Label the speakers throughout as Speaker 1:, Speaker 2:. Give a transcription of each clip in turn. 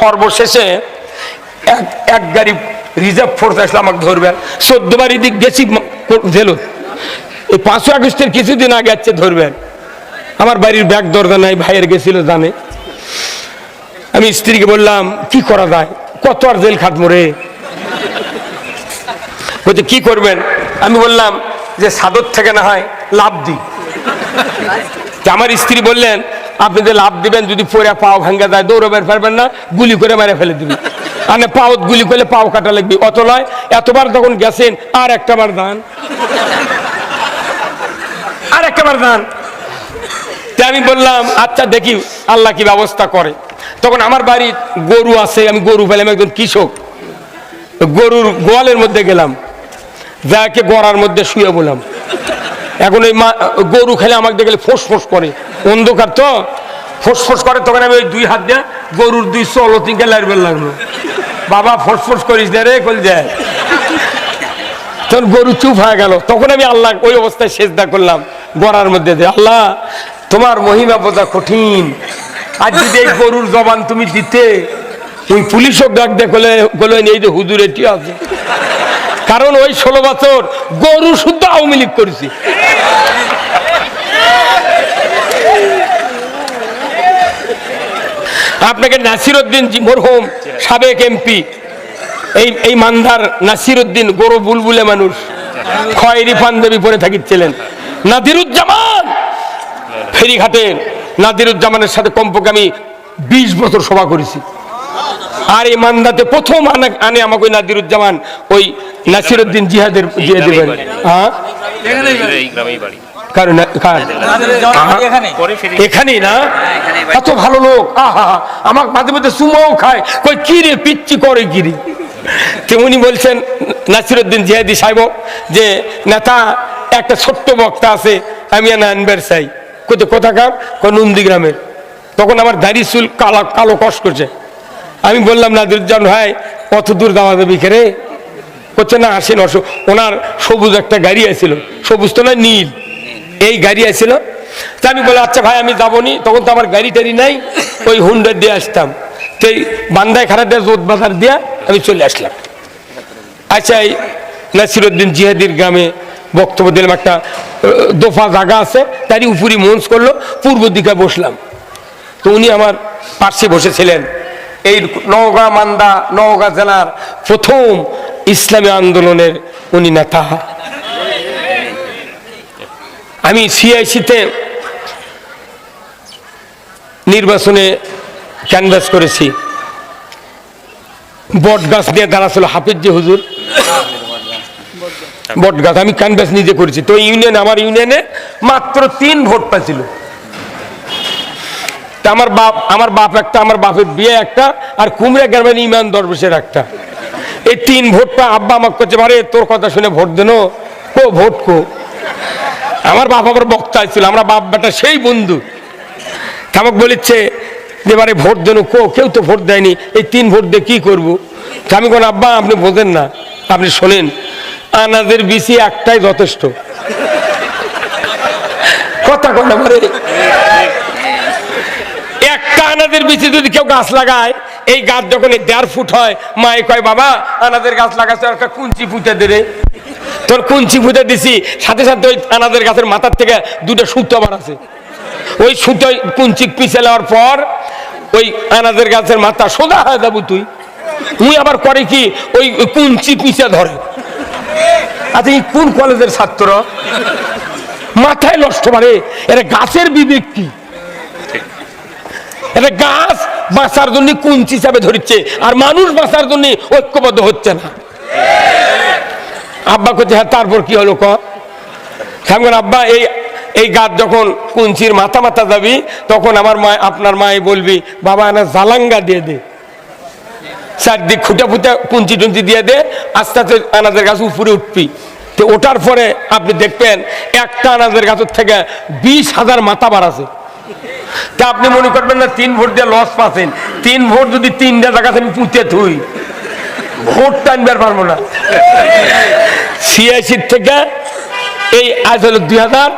Speaker 1: সর্বশেষে এক এক গাড়ি রিজার্ভ ফোর্স আসলে আমাকে ধরবেন চোদ্দ বাড়ি দিক গেছি জেলো এই পাঁচশো আগস্টের কিছুদিন আগে আছে ধরবেন আমার বাড়ির ব্যাগ দরজা নাই, ভাইয়ের গেছিল জানে। আমি স্ত্রীকে বললাম, কি করা যায়? কত আর জেল খাটবো রে? বলছে, কি করবেন? আমি বললাম, যে সাদর থেকে না হয় লাভ দিই। আমার স্ত্রী বললেন আপনি যে লাভ দিবেন, যদি পরে পাও ভাঙ্গা যায় দৌড়বেন পারবেন না, গুলি করে মেরে ফেলে দিবি। আর না পাও গুলি করলে পাও কাটা লাগবে। অত নয়, এতবার যখন গেছেন, আর একটা বার দান। আর একটা বার দান। আমি বললাম আচ্ছা দেখি আল্লাহ কি ব্যবস্থা করে। তখন আমার বাড়ির গরু আছে, আমি গরু পেলাম একজন কৃষক। গরুর গোয়ালের মধ্যে গেলাম। যাকে গড়ার মধ্যে শুয়ে বললাম। এখন ওই মা, গরু খেলে আমাকে দেখলে ফোঁস ফোঁস করে। অন্ধকার তো। ফোঁস ফোঁস করে তখন আমি ওই দুই হাত দিয়ে গরুর দুই চলতিনকে লাইবেল লাগল। বাবা ফোঁস ফোঁস করিস না রে কল যায়? তখন গরু চুপ হয়ে গেল। তখন আমি আল্লাহ ওই অবস্থায় সেজদা করলাম, গড়ার মধ্যে দিয়ে। আল্লাহ, তোমার মহিমা বোঝা কঠিন। আর যদি এই গরুর জবান তুমি দিতে, ওই পুলিশও ডাক দেখলে বললেন এই যে হুজুর এটি আছে। কারণ ওই ষোলো বছর গরু শুদ্ধ আওয়ামী লীগ করেছি। আপনাকে নাসির উদ্দিন মরহুম সাবেক এমপি। এই এই মান্ধার নাসির উদ্দিন গরু বুলবুলে মানুষ। খয়েরি পাঞ্জাবি পরে থাকিছিলেন নাদিরুজ্জামান! ফেরিঘাটের নাদিরুজ্জামানের সাথে কমপক্ষে আমি বিশ বছর সভা করেছি। আর এই মান্দাতে প্রথম আনা- আমাকে ওই নাদিরুজ্জামান ওই নাসিরুদ্দিন জিহাদের জিহাদের বাড়ি। হ্যাঁ?
Speaker 2: এই গ্রামেই বাড়ি।
Speaker 1: কারণ কার? এখানেই না? এত ভালো লোক। আহা আমার মাঝে মাঝে সুমাও খায়। কই কি রে পিচ্ছি করে গিরি? তেমনি বলছেন নাসিরুদ্দিন জিহাদি সাহেব যে নেতা একটা ছোট্ট বক্তা আছে আমি না আনবার চাই। কোথায় কোথাকার? নন্দী গ্রামের। তখন আমার দাড়ি চুল কালো কালো কষ করছে। আমি বললাম নাদিরুজ্জামান ভাই কত দূর দাওয়া দেবি খেরে করছে না আসেন অসু ওনার সবুজ একটা গাড়ি আছিল। সবুজ তো না নীল। এই গাড়ি আছিল তা আমি বলে আচ্ছা ভাই, আমি যাব নি তখন তো আমার গাড়ি টাড়ি নাই, ওই হুন্ডার দিয়ে আসতাম। এই বান্দায় খারাপ দিয়ে জোত বাজার দিয়া, আমি চলে আসলাম। আচ্ছা এই নাসিরুদ্দিন জিহাদির গ্রামে বক্তব্য দিলাম, একটা দোফা জায়গা আছে, তারই উপরই মঞ্চ করল, পূর্ব দিকে বসলাম। তো উনি আমার পার্শ্বে বসেছিলেন। এই নওগাঁ মান্দা, নওগাঁ জেলার প্রথম ইসলামী আন্দোলনের উনি নেতা। আমি সিআইসিতে নির্বাচনে ক্যানভাস করেছি। বট গাছ দিয়ে দাঁড়াছিল হাফিজ যে হুজুর। বট গাছ, আমি ক্যানভাস নিজে করেছি। তো ইউনিয়ন, আমার ইউনিয়নে মাত্র তিন ভোট পাইছিল। আমার বাপ আমার বাপ একটা, আমার বাপের বিয়ে একটা, আর কুমড়া গ্রামের ইমান দরবেশের একটা। এই তিন ভোটটা আব্বা আমাকে করছে মারে তোর কথা শুনে ভোট দেন কো, ভোট কো? আমার বাপ আবার বক্তা ছিল, আমরা বাপ বেটা সেই বন্ধু। তা আমাকে বলেছে যে এবারে ভোট দেন কো, কেউ তো ভোট দেয়নি, এই তিন ভোট দিয়ে কী করব? আমি কোন আব্বা, আপনি বোঝেন না, আপনি শোনেন আনাজের বিসি একটাই যথেষ্ট। কথা কথা মারে একটা আনাজের বিচি যদি কেউ গাছ লাগায়, এই গাছ যখন দেড় ফুট হয়, মায়ে কয়, বাবা, আনাদের গাছ লাগাচ্ছে একটা কুঞ্চি ফুটে দে রে। তোর কুঞ্চি ফুটে দিছি? সাথে সাথে ওই আনাজের গাছের মাথার থেকে দুটো সুতো আবার আছে। ওই সুতো কুঞ্চি পিছে নেওয়ার পর ওই আনাজের গাছের মাথা সোজা হয়ে যাব তুই। তুই আবার করে কি? ওই কুঞ্চি পিছে ধরে। আচ্ছা এই কোন কলেজের ছাত্র? মাথায় নষ্ট পারে এটা গাছের বিবেক কি? এটা গাছ বাঁচার জন্য কুঞ্চি হিসাবে ধরছে, আর মানুষ বাঁচার জন্য ঐক্যবদ্ধ হচ্ছে না। আব্বা করছে হ্যাঁ তারপর কি হলো ক? সামনে আব্বা, এই এই গাছ যখন কুঞ্চির মাথা মাথা যাবি, তখন আমার মা আপনার মায়ে বলবি, বাবা না জালাঙ্গা দিয়ে দে। চারদিক খুঁটে ফুটে কুঞ্চি টুঞ্চি দিয়ে দে, আস্তে আস্তে আনাজের গাছ উপরে উঠবি। তো ওঠার পরে আপনি দেখবেন, একটা আনাজের গাছের থেকে বিশ হাজার মাথা বাড়াছে তা আপনি মনে করবেন না, তিন ভোট দিয়ে লস পাচ্ছেন। তিন ভোট যদি তিনটা জায়গাতে আমি পুঁতে থুই ভোট টানবার পারব না। সিআইসির থেকে এই আজ দুই হাজার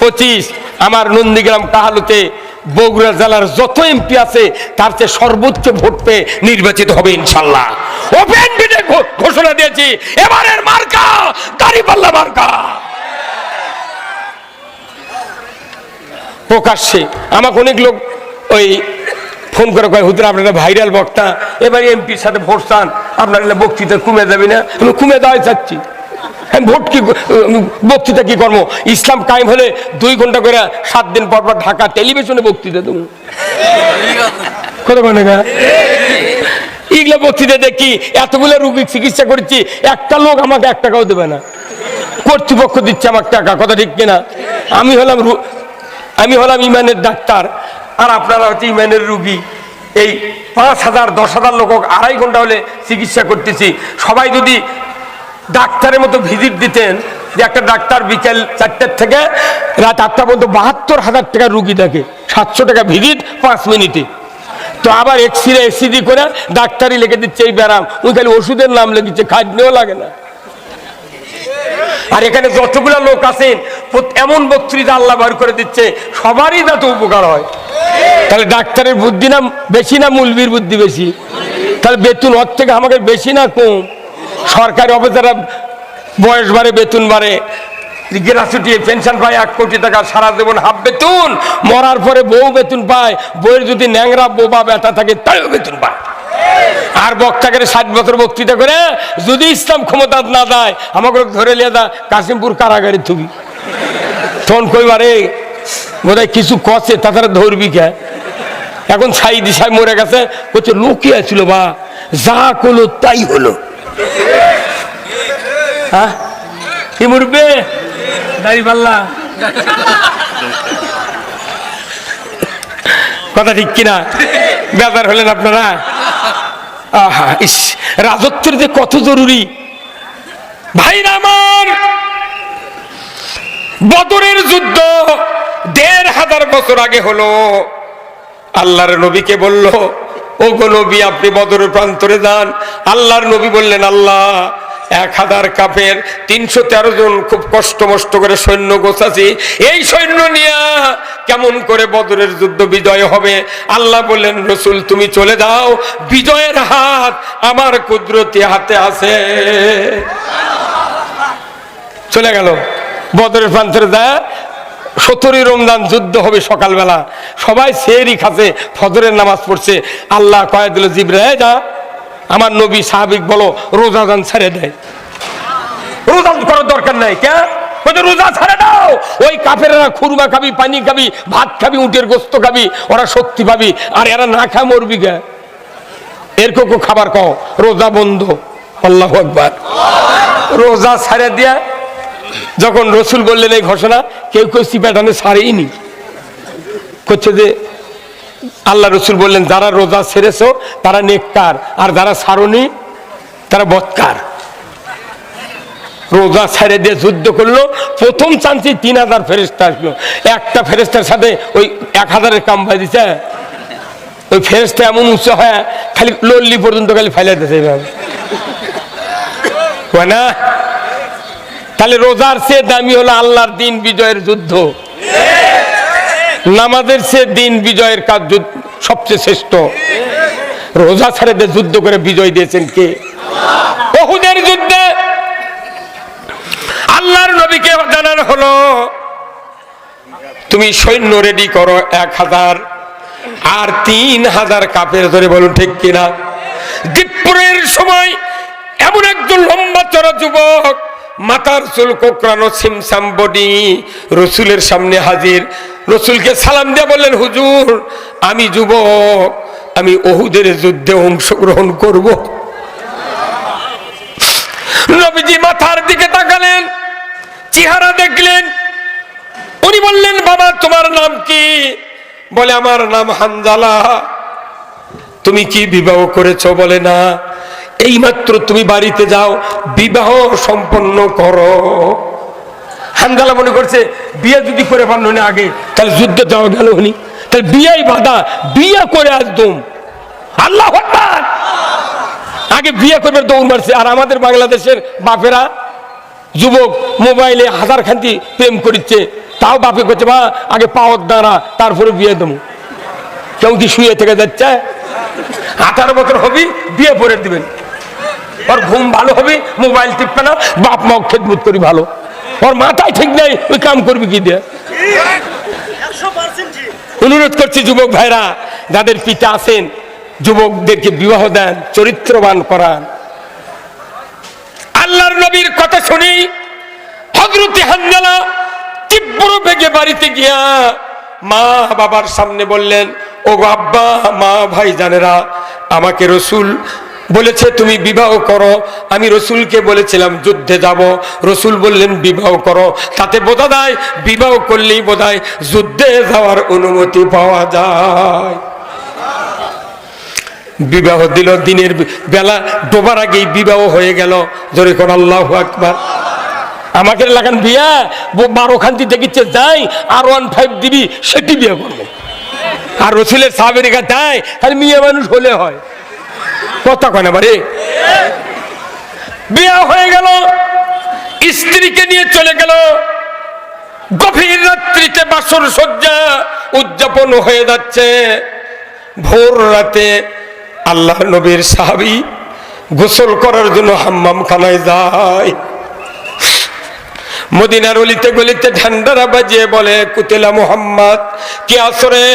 Speaker 1: পঁচিশ। আমার নন্দীগ্রাম কাহালুতে বগুড়া জেলার যত এমপি আছে, তার চেয়ে সর্বোচ্চ ভোট পেয়ে নির্বাচিত হবে ইনশাল্লাহ। ওপেন বিডে ঘোষণা দিয়েছি। এবারের মার্কা, দাঁড়িপাল্লা মার্কা। প্রকাশ্যে আমাকে অনেক লোক ওই ফোন করে কয়, হুজুর, আপনারা ভাইরাল বক্তা। এবার এমপির সাথে ভোট চান। আপনার বক্তৃতা কমে যাবে না? আমি কমে দেওয়াই চাচ্ছি। আমি ভোট কি বক্তৃতা কি কর্ম ইসলাম কায়েম হলে দুই ঘণ্টা করে সাত দিন পর পর ঢাকা টেলিভিশনে বক্তৃতা দেবো। কত মানে এইগুলো বক্তৃতা দেখি, এতগুলো রুগী চিকিৎসা করছি, একটা লোক আমাকে এক টাকাও দেবে না। কর্তৃপক্ষ দিচ্ছে আমার টাকা, কথা ঠিক কিনা? আমি হলাম আমি হলাম ইমানের ডাক্তার। আর আপনারা হচ্ছে ইমানের রুগী। এই পাঁচ হাজার, দশ হাজার লোক আড়াই ঘণ্টা হলে চিকিৎসা করতেছি। সবাই যদি ডাক্তারের মতো ভিজিট দিতেন, যে একটা ডাক্তার বিকেল চারটের থেকে রাত আটটা পর্যন্ত বাহাত্তর হাজার টাকা রুগী দেখে সাতশো টাকা ভিজিট, পাঁচ মিনিটে। তো আবার এক্স রে এসিডি করে ডাক্তারই লিখে দিচ্ছে, এই ব্যারাম ওই খালি ওষুধের নাম লিখেছে, খাদ্যও লাগে না। আর এখানে যতগুলো লোক আছেন এমন বক্তৃতা আল্লাহ বার করে দিচ্ছে, সবারই যাতে উপকার হয়। তাহলে ডাক্তারের বুদ্ধি না, বেশি না মুলবির বুদ্ধি বেশি? তাহলে বেতন ওর থেকে আমাকে বেশি না কম? সরকারি অফিসাররা বয়স বাড়ে, বেতন বাড়ে। গ্রাচুটি পেনশন পায় এক কোটি টাকা, সারা জীবন হাফ বেতন। মরার পরে বউ বেতন পায়, বউয়ের যদি ন্যাংরা বোবা ব্যথা থাকে, তাইও বেতন পায়। আর বক্তাকে ষাট বছর বক্তৃতা করে যদি ইসলাম ক্ষমতা না দেয়, আমাকে ধরে লিয়ে দা কাশিমপুর কারাগারে থুবি। তখন কইবারে বোধহয় কিছু কষে তাছাড়া ধরবি কে? এখন ছাই দিশাই মরে গেছে বলছে লোকে আছিল বা, যা করল তাই হলো। হ্যাঁ? কি মরবে? দাড়ি পাল্লা কথা ঠিক কিনা? বেজার হলেন আপনারা? আহা, ইস, রাজত্বের যে কত জরুরি। ভাই আমার, বদরের যুদ্ধ দেড় হাজার বছর আগে হলো। আল্লাহর নবীকে বলল ও গো নবী, আপনি বদরের প্রান্তরে যান। আল্লাহর নবী বললেন, আল্লাহ এক হাজার কাপের তিনশো তেরো জন খুব কষ্ট মষ্ট করে সৈন্য গোছাছি। এই সৈন্য নিয়ে কেমন করে বদরের যুদ্ধ বিজয় হবে? আল্লাহ বললেন, রসুল, তুমি চলে যাও। বিজয়ের হাত আমার কুদরতি হাতে আছে। চলে গেল। বদরের প্রান্তরে যায় সতেরোই রমজান যুদ্ধ হবে সকালবেলা। সবাই সেরই খাচ্ছে, ফজরের নামাজ পড়ছে। আল্লাহ কয়ে দিল জিব্রে যা। আমার নবী সাহাবিক বলো রোজা দান ছেড়ে দেয়। রোজা করার দরকার নাই, কে? রোজা ছেড়ে দাও। ওই কাফেরা খুরমা খাবি, পানি খাবি, ভাত খাবি, উটের গোস্ত খাবি, ওরা শক্তি পাবি, আর এরা না খায় মরবি কে? এরকম খাবার কও রোজা বন্ধ। আল্লাহ একবার রোজা ছেড়ে দিয়া যখন রসুল বললেন এই ঘোষণা, কেউ কেউ সিপাটানে সারেইনি করছে যে আল্লাহ রসুল বললেন, যারা রোজা ছেড়েছো, তারা নেককার, আর যারা সারনি তারা বৎকার। রোজা ছেড়ে দিয়ে যুদ্ধ করল, প্রথম চান্সে তিন হাজার ফেরেস্তা আসলো। একটা ফেরেস্তার সাথে ওই এক হাজারের কাম দিছে। ওই ফেরেস্তা এমন উঁচু হয় খালি লল্লি পর্যন্ত খালি ফেলে দিতেছে এইভাবে। না? তাহলে রোজার সে দামি হলো আল্লাহর দিন বিজয়ের যুদ্ধ। নামাজের সে দিন বিজয়ের কাজ সবচেয়ে শ্রেষ্ঠ। রোজা ছেড়ে দিয়ে যুদ্ধ করে বিজয় দিয়েছেন কে? বহুদের যুদ্ধে আল্লাহর নবীকে জানানো হলো, তুমি সৈন্য রেডি করো এক হাজার আর তিন হাজার কাপের ধরে বলুন ঠিক কিনা? দীপুরের সময় এমন একজন লম্বা চড়া যুবক মাথার চুল কোকড়ানো সিমসাম বডি। রসুলের সামনে হাজির। রসুলকে সালাম দিয়ে বললেন, হুজুর, আমি যুবক, আমি ওহুদের যুদ্ধে অংশগ্রহণ করব। নবীজি মাথার দিকে তাকালেন, চেহারা দেখলেন। উনি বললেন, বাবা, তোমার নাম কি? বলে, আমার নাম হানজালা। তুমি কি বিবাহ করেছ? বলে, না। এইমাত্র তুমি বাড়িতে যাও, বিবাহ সম্পন্ন করো। হানজালা মনে করছে, বিয়ে যদি করে পারল না আগে, তাহলে যুদ্ধ যাওয়া গেল উনি তাহলে বিয়েই বাধা, বিয়ে করে একদম আল্লাহ! আগে বিয়ে করবে, দৌড় মারছে। আর আমাদের বাংলাদেশের বাপেরা, যুবক মোবাইলে হাজার খান্তি প্রেম করিচ্ছে। তাও বাপে করছে মা, আগে পাওয়ার দাঁড়া তারপরে বিয়ে দেবো। কেউ কি শুয়ে থেকে যাচ্ছে? আঠারো বছর হবি, বিয়ে পরে দিবেন। ওর ঘুম ভালো হবে, মোবাইল টিপবে না, বাপ মা খেদমত করি ভালো। ওর মাথায় ঠিক নাই, ওই কাম করবি কি দিয়ে? অনুরোধ করছি যুবক ভাইরা, যাদের পিতা আছেন, যুবকদেরকে বিবাহ দেন, চরিত্রবান করান। আল্লাহর নবীর কথা শুনি হজরতে হান্নালা তীব্র বেগে বাড়িতে গিয়া মা বাবার সামনে বললেন ও আব্বা, মা ভাই জানেরা আমাকে রসুল বলেছে, তুমি বিবাহ করো। আমি রসুলকে বলেছিলাম, যুদ্ধে যাব। রসুল বললেন, বিবাহ করো। তাতে বোধা যায়, বিবাহ করলেই বোধ যুদ্ধে যাওয়ার অনুমতি পাওয়া যায়। বিবাহ দিল, দিনের বেলা ডোবার আগেই বিবাহ হয়ে গেল। জোরে কর আল্লাহ আকবার। আমাকে লাগান, বিয়া? বারো খান্তি দেখিচ্ছে, যাই, আর ওয়ান ফাইভ দিবি, সেটি বিয়ে করব। আর রসুলের সাহাবের কাছে যাই খালি মেয়ে মানুষ হলে হয়। কথা কয় না বারে বিয়া হয়ে গেল, স্ত্রীকে নিয়ে চলে গেল। গভীর রাত্রিতে বাসর শয্যা উদযাপন হয়ে যাচ্ছে। ভোর রাতে আল্লাহ নবীর সাহাবি গোসল করার জন্য হাম্মাম খানায় যায়। মদিনার অলিতে গলিতে ঠান্ডারা বাজিয়ে বলে, কুতেলা মোহাম্মদ, কে আসরে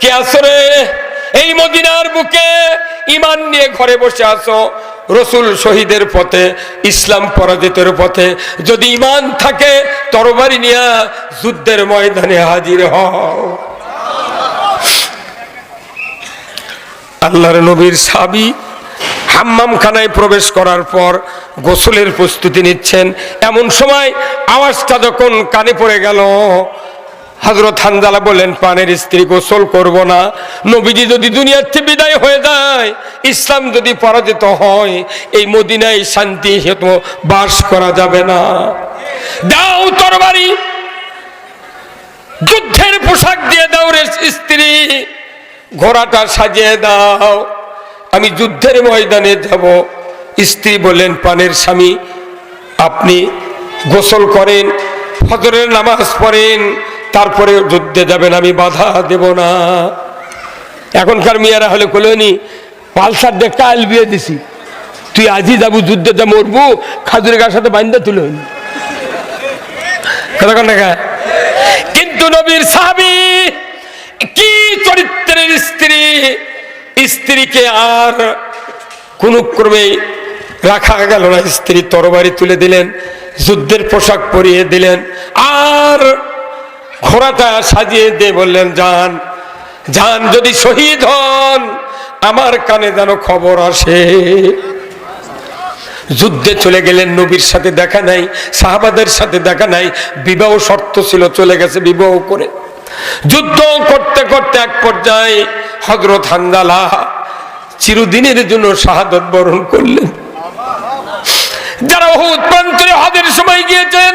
Speaker 1: কে আসরে এই মদিনার বুকে ইমান নিয়ে ঘরে বসে আসো রসুল শহীদের পথে, ইসলাম পরাজিতের পথে, যদি ইমান থাকে, তরবারি নিয়ে যুদ্ধের ময়দানে হাজির হও। আল্লাহর নবীর সাবি হাম্মাম খানায় প্রবেশ করার পর গোসলের প্রস্তুতি নিচ্ছেন। এমন সময় আওয়াজটা যখন কানে পড়ে গেল হজরত হানজালা বললেন, পানের স্ত্রী গোসল করব না। নবীজি যদি দুনিয়ার থেকে বিদায় হয়ে যায়, ইসলাম যদি পরাজিত হয়, এই মদিনায় শান্তি হেতু বাস করা যাবে না। দাও তরবারি। যুদ্ধের পোশাক দিয়ে দাও রে স্ত্রী। ঘোড়াটা সাজিয়ে দাও। আমি যুদ্ধের ময়দানে যাব। স্ত্রী বললেন, পানের স্বামী, আপনি গোসল করেন, ফজরের নামাজ পড়েন তারপরে যুদ্ধে যাবেন, আমি বাধা দেব না। এখনকার মেয়েরা হলে কলোনি পালসার দিয়ে কাল বিয়ে দিছি। তুই আজই যাব যুদ্ধে, যা মরবো, খাজুরের গার সাথে বান্ধা তুলে কিন্তু নবীর সাহাবি কি চরিত্রের স্ত্রী, স্ত্রীকে আর কোন ক্রমে রাখা গেল না। স্ত্রী তরবারি তুলে দিলেন, যুদ্ধের পোশাক পরিয়ে দিলেন, আর ঘোড়াটা সাজিয়ে দিয়ে বললেন যান যান যদি শহীদ হন, আমার কানে যেন খবর আসে। যুদ্ধে চলে গেলেন, নবীর সাথে দেখা নাই, সাহাবাদের সাথে দেখা নাই, বিবাহ শর্ত ছিল, চলে গেছে বিবাহ করে। যুদ্ধ করতে করতে এক পর্যায়ে হজরত হান্দালা চিরদিনের জন্য শাহাদত বরণ করলেন। যারা প্রান্তরে হজের সময় গিয়েছেন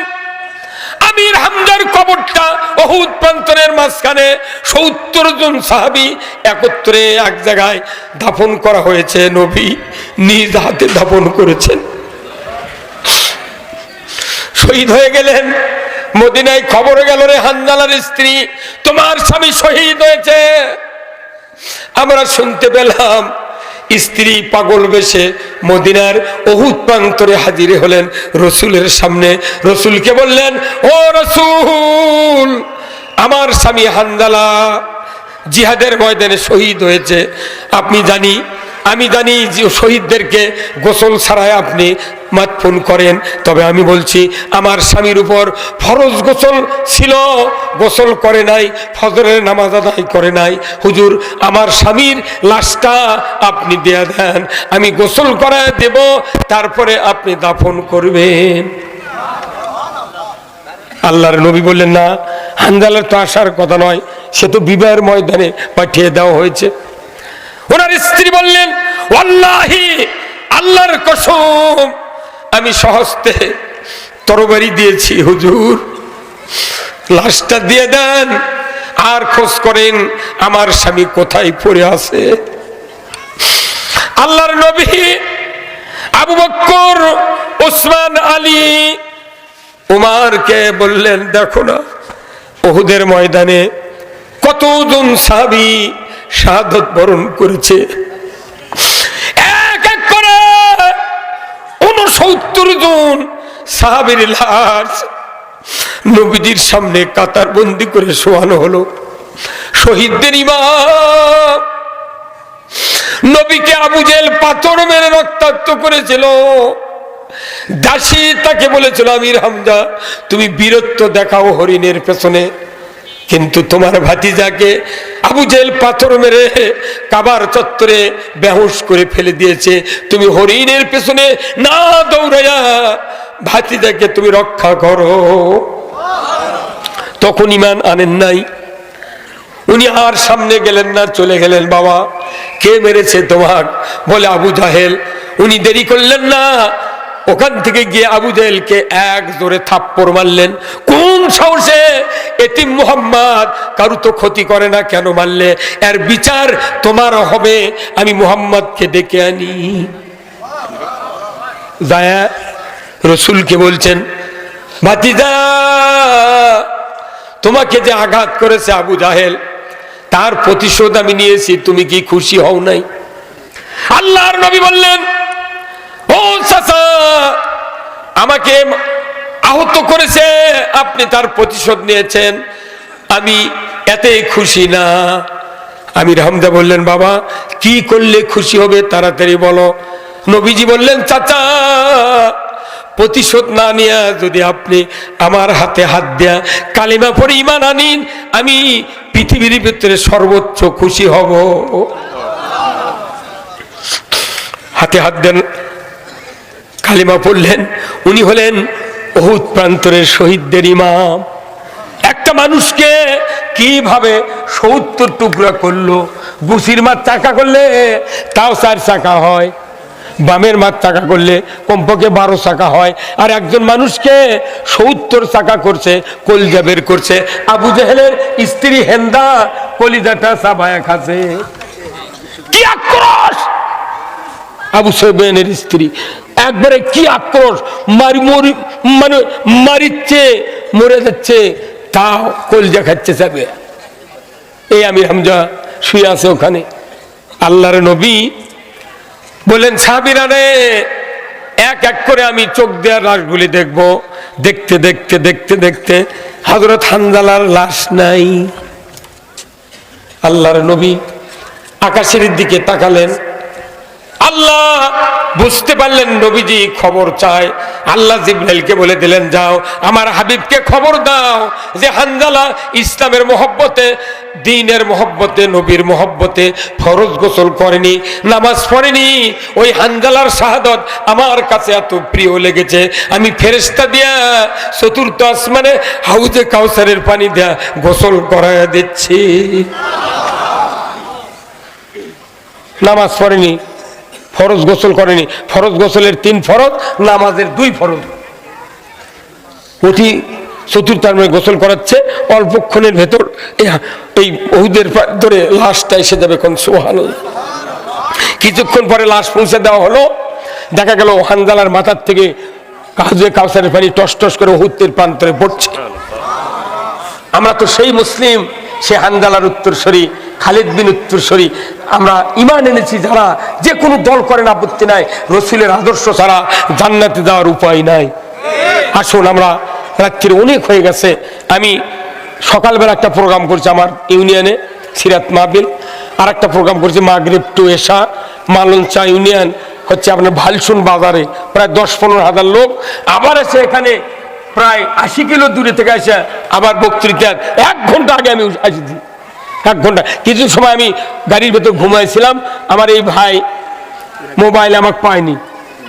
Speaker 1: আমির হামজার কবরটা অহুদ প্রান্তরের মাঝখানে সত্তর জন সাহাবি একত্রে এক জায়গায় দাফন করা হয়েছে। নবী নিজ হাতে দাফন করেছেন। শহীদ হয়ে গেলেন। মদিনায় খবর গেল রে হান্দালার স্ত্রী, তোমার স্বামী শহীদ হয়েছে। আমরা শুনতে পেলাম স্ত্রী পাগল বেশে মদিনার অহুত প্রান্তরে হাজির হলেন রসুলের সামনে। রসুলকে বললেন, ও রসুল, আমার স্বামী হান্দালা জিহাদের ময়দানে শহীদ হয়েছে। আপনি জানি আমি জানি শহীদদেরকে গোসল ছাড়াই আপনি মাতফুন করেন, তবে আমি বলছি, আমার স্বামীর উপর ফরজ গোসল ছিল, গোসল করে নাই, ফজরের নামাজ আদায় করে নাই। হুজুর, আমার স্বামীর লাশটা আপনি দেয়া দেন, আমি গোসল করায় দেব, তারপরে আপনি দাফন করবেন। আল্লাহর নবী বললেন, না, হানজালার তো আসার কথা নয়, সে তো বিবাহের ময়দানে পাঠিয়ে দেওয়া হয়েছে। ওনার স্ত্রী বললেন, ওয়াল্লাহি, আল্লাহর কসম, আমি সহস্তে তরবারি দিয়েছি, হুজুর। লাশটা দিয়ে দেন, আর খোঁজ করেন, আমার স্বামী কোথায় পড়ে আছে। আল্লাহর নবী আবু বক্কর, ওসমান আলী, উমারকে বললেন, দেখো না ওহুদের ময়দানে কতজন সাহাবি শাহাদত বরণ করেছে। এক এক করে উনসত্তর জন সাহাবের লাশ নবীজির সামনে কাতার বন্দি করে শোয়ানো হলো। শহীদদের ইমাম নবীকে আবু জেল পাথর মেরে রক্তাক্ত করেছিল। দাসী তাকে বলেছিল, আমির হামজা, তুমি বীরত্ব দেখাও হরিণের পেছনে। কিন্তু তোমার ভাতিজাকে আবু জেল পাথর মেরে কাবার চত্বরে বেহুশ করে ফেলে দিয়েছে। তুমি হরিণের পেছনে না দৌড়াইয়া ভাতিজাকে তুমি রক্ষা করো। তখন ইমান আনেন নাই। উনি আর সামনে গেলেন না, চলে গেলেন, বাবা, কে মেরেছে তোমার? বলে আবু জাহেল, উনি দেরি করলেন না ওখান থেকে গিয়ে আবু জাহেলকে এক জোরে থাপ্পড় মারলেন। কোন সাহসে এতিম মুহাম্মদ কারু তো ক্ষতি করে না কেন মারলে? এর বিচার তোমার হবে, আমি মুহাম্মদকে ডেকে আনি। জায়া রসুলকে বলছেন, ভাতিজা, তোমাকে যে আঘাত করেছে আবু জাহেল, তার প্রতিশোধ আমি নিয়েছি, তুমি কি খুশি হও নাই? আল্লাহর নবী বললেন, ও চাচা আমাকে আহত করেছে, আপনি তার প্রতিশোধ নিয়েছেন। আমি এতে খুশি না। আমি হামদা বললেন, বাবা, কি করলে খুশি হবে তাড়াতাড়ি বলো। নবীজি বললেন, চাচা, প্রতিশোধ না নিয়ে যদি আপনি আমার হাতে হাত দেয়া কালিমা পরে ইমান আনিন, আমি পৃথিবীর ভিতরে সর্বোচ্চ খুশি হব। হাতে হাত দেন কালিমা পড়লেন। উনি হলেন বহুত প্রান্তরের শহীদদের ইমাম। একটা মানুষকে কীভাবে সত্তর টুকরা করল? গুছির মাছ চাকা করলে তাও চার চাকা হয়, বামের মাছ চাকা করলে কমপক্ষে বারো চাকা হয়। আর একজন মানুষকে সত্তর চাকা করছে, কলিজা বের করছে। আবু জাহেলের স্ত্রী হেন্দা কলিজাটা সাবায়া খাচ্ছে। কি আক্রোশ! আবু সাহেবেনের স্ত্রী। একবারে কি আক্রোশ? মারি, মরি মানে মারিচ্ছে, মরে যাচ্ছে। তাও কলজা খাচ্ছে যাবে এই আমি হামজা শুয়ে আছে ওখানে। আল্লাহর নবী বলেন সাবিরা রে, এক এক করে আমি চোখ দেওয়ার লাশগুলি দেখব। দেখতে দেখতে দেখতে দেখতে হজরত হানজালার লাশ নাই। আল্লাহর নবী আকাশের দিকে তাকালেন। আল্লাহ, বুঝতে পারলেন নবীজি খবর চায়। আল্লাহ জিব্রাইলকে বলে দিলেন, যাও, আমার হাবিবকে খবর দাও যে হানজালা ইসলামের মহব্বতে, দিনের মহব্বতে, নবীর মহব্বতে ফরজ গোসল করেনি, নামাজ পড়েনি। ওই হানজালার শাহাদত আমার কাছে এত প্রিয় লেগেছে। আমি ফেরেস্তা দিয়া চতুর্থ আসমানে হাউজে কাউসারের পানি দেয়া গোসল করাইয়া দিচ্ছি। নামাজ পড়েনি। ফরজ গোসল করেনি। ফরজ গোসলের তিন ফরজ, নামাজের দুই ফরজ। অতি চতুর্থার গোসল করাচ্ছে অল্পক্ষণের ভেতর এই- ওহুদের ধরে লাশটা এসে যাবে কোন সোহানো কিছুক্ষণ পরে লাশ পৌঁছে দেওয়া হলো। দেখা গেল হানজালার মাথার থেকে কাজে কাউসারের পানি টস টস করে ওহুদের প্রান্তরে পড়ছে। আমরা তো সেই মুসলিম সে হানজালার উত্তরসরি, খালিদ বিন উত্তরসরি। আমরা ইমান এনেছি যারা যে কোনো দল করেন আপত্তি নাই। রসুলের আদর্শ ছাড়া জান্নাতে যাওয়ার উপায় নাই। আসুন, আমরা রাত্রির অনেক হয়ে গেছে। আমি সকালবেলা একটা প্রোগ্রাম করছি আমার ইউনিয়নে, সিরাত মাহবিল আর একটা প্রোগ্রাম করছি মাগরিব টু এশা মালঞ্চা ইউনিয়ন। হচ্ছে আপনার ভালসুন বাজারে, প্রায় দশ পনেরো হাজার লোক। আবার এসে এখানে প্রায় আশি কিলো দূরে থেকে আসে আবার বক্তৃতার এক ঘণ্টা আগে আমি আসছি এক ঘণ্টা। কিছু সময় আমি গাড়ির ভেতর ঘুমাইছিলাম। আমার এই ভাই মোবাইল আমাকে পায়নি।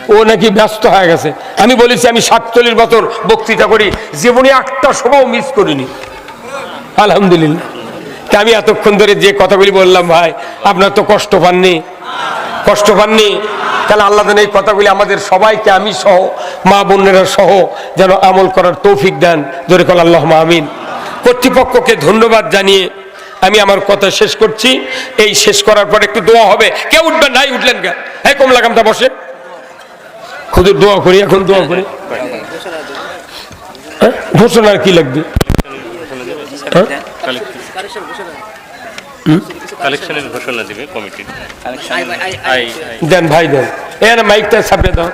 Speaker 1: ও নাকি ব্যস্ত হয়ে গেছে। আমি বলেছি, আমি সাতচল্লিশ বছর বক্তৃতা করি। জীবনে একটা সভাও মিস করিনি। আলহামদুলিল্লাহ। আমি এতক্ষণ ধরে যে কথাগুলি বললাম, ভাই, আপনার তো কষ্ট পাননি। কষ্ট পাননি। তাহলে আল্লাহ এই কথাগুলি আমাদের সবাইকে, আমি সহ মা বোনেরা সহ যেন আমল করার তৌফিক দেন। জোরে কল আল্লাহ আমিন। কর্তৃপক্ষকে ধন্যবাদ জানিয়ে আমি আমার কথা শেষ করছি। এই শেষ করার পর একটু দোয়া হবে। কে উঠবেন নাই উঠলেন কে হ্যাঁ কমলা কামটা বসে। খুদের দোয়া করি এখন দোয়া করি। হ্যাঁ? ঘোষণার কি লাগবে? হ্যাঁ? দেন ভাই দেন। এর মাইকটা ছাপে দাও।